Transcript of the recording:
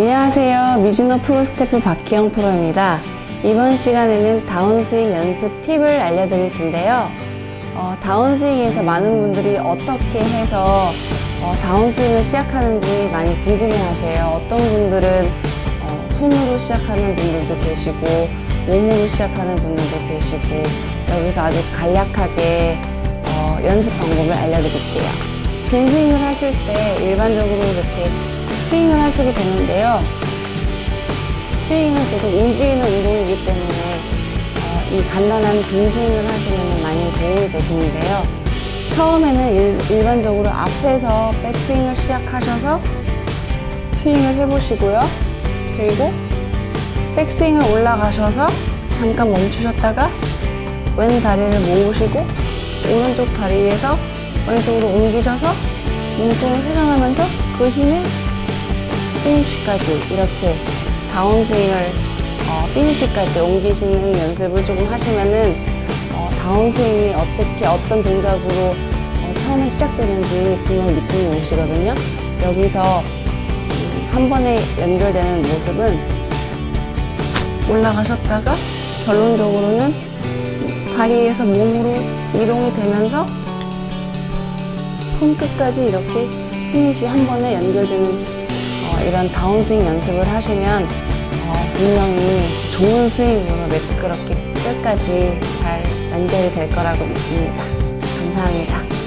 안녕하세요. 미즈노 프로 스태프 박희영 프로입니다. 이번 시간에는 다운스윙 연습 팁을 알려드릴 텐데요. 어, 다운스윙에서 많은 분들이 어떻게 해서 어, 다운스윙을 시작하는지 많이 궁금해하세요. 어떤 분들은 어, 손으로 시작하는 분들도 계시고 몸으로 시작하는 분들도 계시고 여기서 아주 간략하게 어, 연습 방법을 알려드릴게요. 빈스윙을 하실 때 일반적으로 이렇게 스윙을 하시게 되는데요. 스윙은 계속 움직이는 운동이기 때문에 어, 이 간단한 빈스윙을 하시면 많이 도움이 되시는데요. 처음에는 일, 반적으로 앞에서 백스윙을 시작하셔서 스윙을 해보시고요. 그리고 백스윙을 올라가셔서 잠깐 멈추셨다가 왼 다리를 모으시고 오른쪽 다리에서 왼쪽으로 옮기셔서 몸통을 회전하면서 그 힘을 피니시까지 이렇게 다운스윙을 어, 피니시까지 옮기시는 연습을 조금 하시면은 어, 다운스윙이 어떻게 어떤 동작으로 어, 처음에 시작되는지 분명히 느낌이 오시거든요. 여기서 음, 한 번에 연결되는 모습은 올라가셨다가 결론적으로는 다리에서 몸으로 이동이 되면서 손끝까지 이렇게 피니시 한 번에 연결되는 어, 이런 다운스윙 연습을 하시면 어, 분명히 좋은 스윙으로 매끄럽게 끝까지 잘 연결이 될 거라고 믿습니다. 감사합니다.